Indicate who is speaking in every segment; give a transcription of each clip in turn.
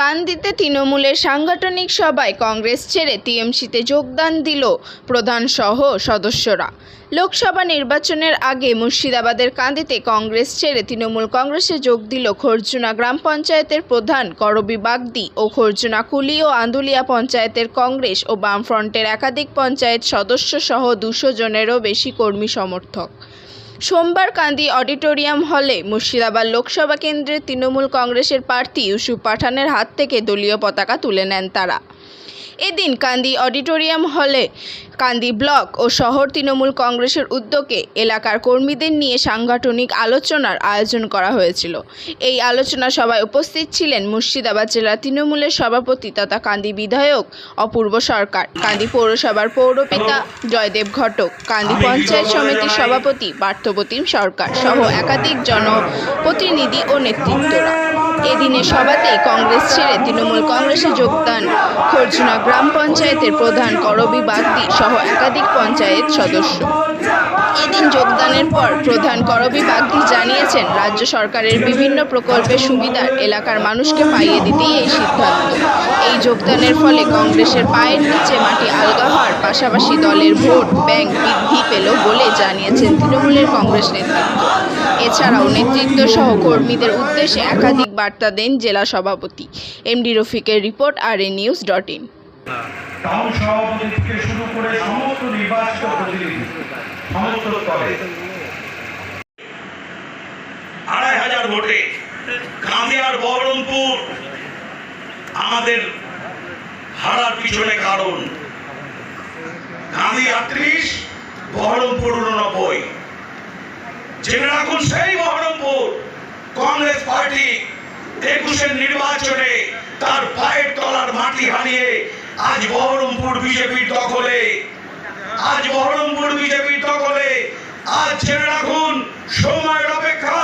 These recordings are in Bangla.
Speaker 1: কান্দিতে তৃণমূলের সাংগঠনিক সভায় কংগ্রেস ছেড়ে টিএমসিতে যোগদান দিল প্রধান সহ সদস্যরা। লোকসভা নির্বাচনের আগে মুর্শিদাবাদের কান্দিতে কংগ্রেস ছেড়ে তৃণমূল কংগ্রেসে যোগ দিল খরচুনা গ্রাম পঞ্চায়েতের প্রধান করবি বাগদি ও খরচুনা কুলি ও আন্দুলিয়া পঞ্চায়েতের কংগ্রেস ও বামফ্রন্টের একাধিক পঞ্চায়েত সদস্য সহ দুশো জনেরও বেশি কর্মী সমর্থক। সোমবার কান্দি অডিটোরিয়াম হলে মুর্শিদাবাদ লোকসভা কেন্দ্রের তৃণমূল কংগ্রেসের প্রার্থী ইউসুফ পাঠানের হাত থেকে দলীয় পতাকা তুলে নেন তারা। এদিন কান্দি অডিটোরিয়াম হলে কান্দি ব্লক ও শহর তৃণমূল কংগ্রেসের উদ্যোগে এলাকার কর্মীদের নিয়ে সাংগঠনিক আলোচনার আয়োজন করা হয়েছিল। এই আলোচনা সভায় উপস্থিত ছিলেন মুর্শিদাবাদ জেলা তৃণমূলের সভাপতি তথা কান্দি বিধায়ক অপূর্ব সরকার, কান্দি পৌরসভার পৌরপিতা জয়দেব ঘটক, কান্দি পঞ্চায়েত সমিতির সভাপতি পার্থপ্রতিম সরকার সহ একাধিক জনপ্রতিনিধি ও নেতৃত্বরা। এদিনের সভাতেই কংগ্রেস ছেড়ে তৃণমূল কংগ্রেসে যোগদান। খরচুনা গ্রাম পঞ্চায়েতের প্রধান করবি বাগদি সহ একাধিক পঞ্চায়েত সদস্য। এদিন যোগদানের পর প্রধান করবি বাগদি জানিয়েছেন, রাজ্য সরকারের বিভিন্ন প্রকল্পের সুবিধার এলাকার মানুষকে পাইয়ে দিতেই এই সিদ্ধান্ত। এই যোগদানের ফলে কংগ্রেসের পায়ের নিচে মাটি আলগা হওয়ার পাশাপাশি দলের ভোট ব্যাংক বৃদ্ধি পেল বলে জানিয়েছেন তৃণমূলের কংগ্রেস নেতৃত্ব। এছাড়াও নেতৃত্ব সহ কর্মীদের উদ্দেশ্যে একাধিক বার্তা দেন জেলা সভাপতি। MD রফিকের
Speaker 2: report,
Speaker 3: R A news dot in. আমাদের হারার পিছনে কারণ। আটত্রিশ, বহরমপুর উননব্বই। জেনে রাখুন সেই বহরমপুর কংগ্রেস পার্টি একুশের নির্বাচনে তার পায়ের তলার মাটি হারিয়ে আজ বহরমপুর বিজেপির দখলে। আজ বহরমপুর বিজেপির দখলে। আজ জেনে রাখুন, সময়ের অপেক্ষা,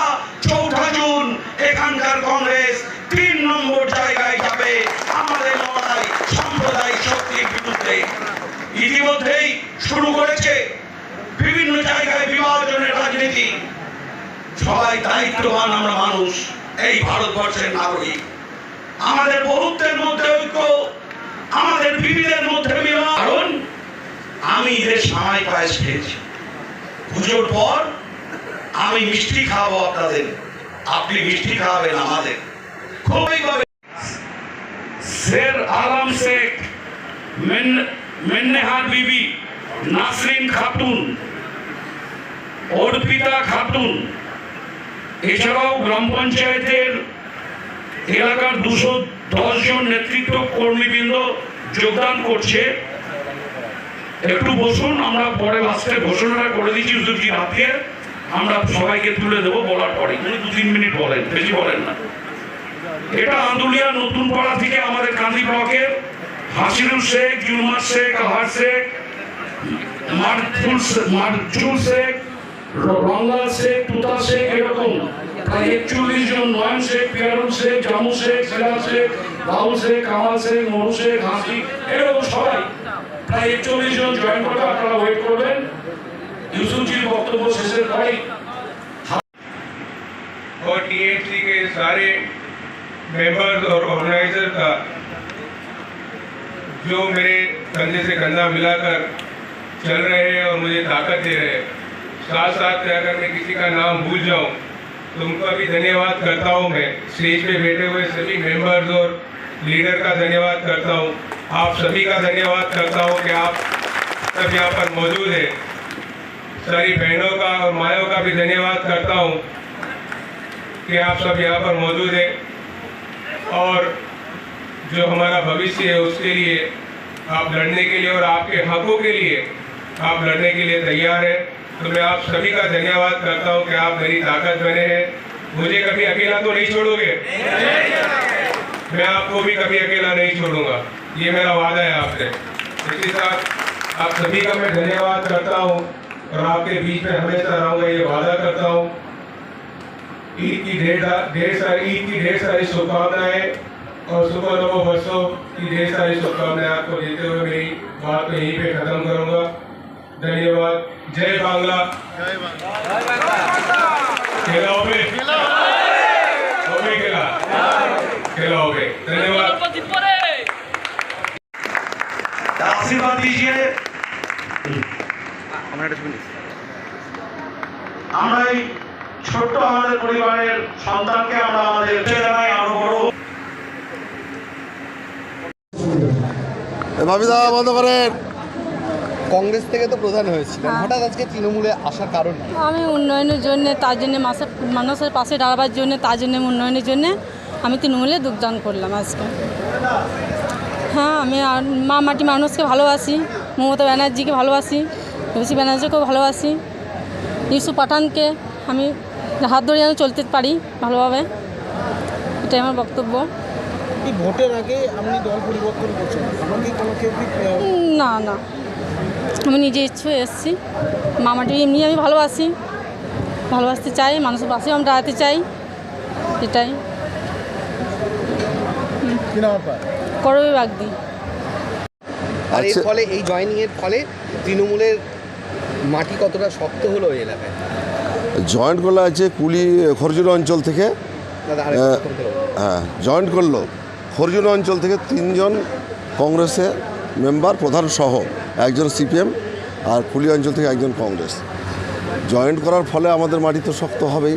Speaker 3: চৌঠা জুন, এখানকার কংগ্রেস তিন নম্বর জায়গায় যাবে আমাদের লড়াই সাম্প্রদায়িক শক্তির বিরুদ্ধে। ইতিমধ্যেই শুরু করেছে বিভিন্ন জায়গায় বিভাজনের রাজনীতি। সবাই দায়িত্ববান আমরা মানুষ, এই ভারতবর্ষের নাগরিক। আমাদের বহুত্বের মধ্যে ঐক্য, আমাদের বিবিধের মধ্যে মিলন। কারণ আমি ঈদের সামাই পায়েস খেয়েছি। পুজোর পর আমি মিষ্টি খাওয়াবো আপনাদের। আপনি মিষ্টি খাওয়াবেন আমাদের। খুবই ভাবে শের আলম শেখ, মেন- মেন্নেহার বিবি, নাসরিন খাতুন, অর্পিতা খাতুন এছাড়াও গ্রাম পঞ্চায়েতের এলাকার দুশো দশ জন নেতৃত্ব কর্মীবৃন্দ যোগদান করছে। একটু বসুন, আমরা পরে লাস্টে ঘোষণাটা করে দিচ্ছি ইউসুফজি হাতে আমরা সবাইকে তুলে দেবো বলার পরে উনি দু তিন মিনিট বলেন, বেশি বলেন না। এটা আন্দুলিয়া নতুন পাড়া থেকে আমাদের কান্দি ব্লকের হাসিরুল শেখ, জুলমার শেখ, আহার শেখ, মারজুল শেখ র- রঙ্গাল শেখ তুতা শেখ এরকম প্রায় একচল্লিশ জন নয়ন শেখ পিয়ারুল শেখ জামু শেখ সিরাজ শেখ রাহুল শেখ কামাল শেখ মরু শেখ হাসি এরকম সবাই প্রায় একচল্লিশ জন জয়েন করে আপনারা ওয়েট করবেন ইউসুফজির বক্তব্য শেষের পরেই
Speaker 4: और टीएमसी के सारे मेंबर्स और ऑर्गेनाइजर का जो मेरे कंधे से कंधा मिलाकर चल रहे हैं और मुझे ताकत दे रहे हैं साथ साथ अगर मैं किसी का नाम भूल जाऊँ तो उनका भी धन्यवाद करता हूँ मैं। स्टेज पे बैठे हुए सभी मेंबर्स और लीडर का धन्यवाद करता हूँ। आप सभी का धन्यवाद करता हूँ कि आप सब यहाँ पर मौजूद है। सारी बहनों का और मायों का भी धन्यवाद करता हूँ कि आप सब यहाँ पर मौजूद हैं। और जो हमारा भविष्य है, उसके लिए आप लड़ने के लिए और आपके हकों के लिए आप लड़ने के लिए तैयार हैं। तो मैं आप सभी का धन्यवाद करता हूँ कि आप मेरी ताकत बने हैं। मुझे कभी अकेला तो नहीं छोड़ोगे? मैं आपको भी कभी अकेला नहीं छोड़ूँगा। ये मेरा वादा है आपसे। इसी साथ आप सभी का मैं धन्यवाद करता हूँ और आपके बीच में हमेशा रहूँगा ये वादा करता हूँ। ईद की ढेर सारी ईद की ढेर सारी शुभकामनाएँ और सुबह नवो वर्षों की ढेर सारी शुभकामनाएँ आपको देते हुए मेरी बात को यहीं पे खत्म करूँगा। धन्यवाद। জয় বাংলা। খেলা হবে? হবে। খেলা? খেলা হবে। ধন্যবাদ।
Speaker 2: আশীর্বাদ দিজিয়ে আমরা এই ছোট্ট আমাদের পরিবারের সন্তানকে আমরা আমাদের জানাই আরও বড়
Speaker 5: ভাবিদা বন্ধ করেন।
Speaker 6: কংগ্রেস থেকে তো প্রধান হয়েছিলেন। হঠাৎ আজকে তৃণমূলে আসার কারণ
Speaker 7: আমি উন্নয়নের জন্য তার জন্য মাসে মানুষের পাশে দাঁড়াবার জন্য তার জন্য উন্নয়নের জন্য আমি তৃণমূলে যোগদান করলাম আজকে। হ্যাঁ আমি মা মাটি মানুষকে ভালোবাসি মমতা ব্যানার্জিকে ভালোবাসি রুচি ব্যানার্জিকেও ভালোবাসি ইউসুফ পাঠানকে আমি হাত ধরে যেন চলতে পারি ভালোভাবে এটাই আমার বক্তব্য।
Speaker 6: ভোটের আগে আপনি দল পরিবর্তন করছেন?
Speaker 7: না না। আমি নিজে ইচ্ছে এসেছি। মামাটি এমনি আমি ভালোবাসি। ভালোবাসতে চাই মানুষের পাশেও আমি দাঁড়াতে চাই। এটাই। করবে বাগদি
Speaker 6: আর এর
Speaker 5: আচ্ছা।
Speaker 6: ফলে এই জয়নিং এর ফলে তৃণমূলের মাটি কতটা শক্ত হলো এই এলাকায়?
Speaker 5: জয়েন্ট করল আছে কুলি খরজুর অঞ্চল থেকে। হ্যাঁ জয়েন্ট করল। খরজুর অঞ্চল থেকে তিনজন কংগ্রেসের মেম্বার প্রধান সহ। একজন সিপিএম আর কুলি অঞ্চল থেকে একজন কংগ্রেস। জয়েন্ট করার ফলে আমাদের মাটি তো শক্ত হবেই।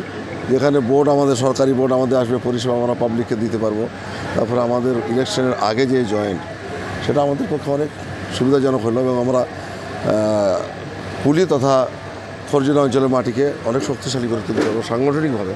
Speaker 5: যেখানে বোর্ড আমাদের সরকারি বোর্ড আমাদের আসবে পরিষেবা, আমরা পাবলিককে দিতে পারব। তারপরে আমাদের ইলেকশনের আগে যে জয়েন্ট, সেটা আমাদের পক্ষে অনেক সুবিধাজনক হলো এবং আমরা কুলি তথা খরজুরা অঞ্চলের মাটিকে অনেক শক্তিশালী করে তুলতে পারব সাংগঠনিকভাবে।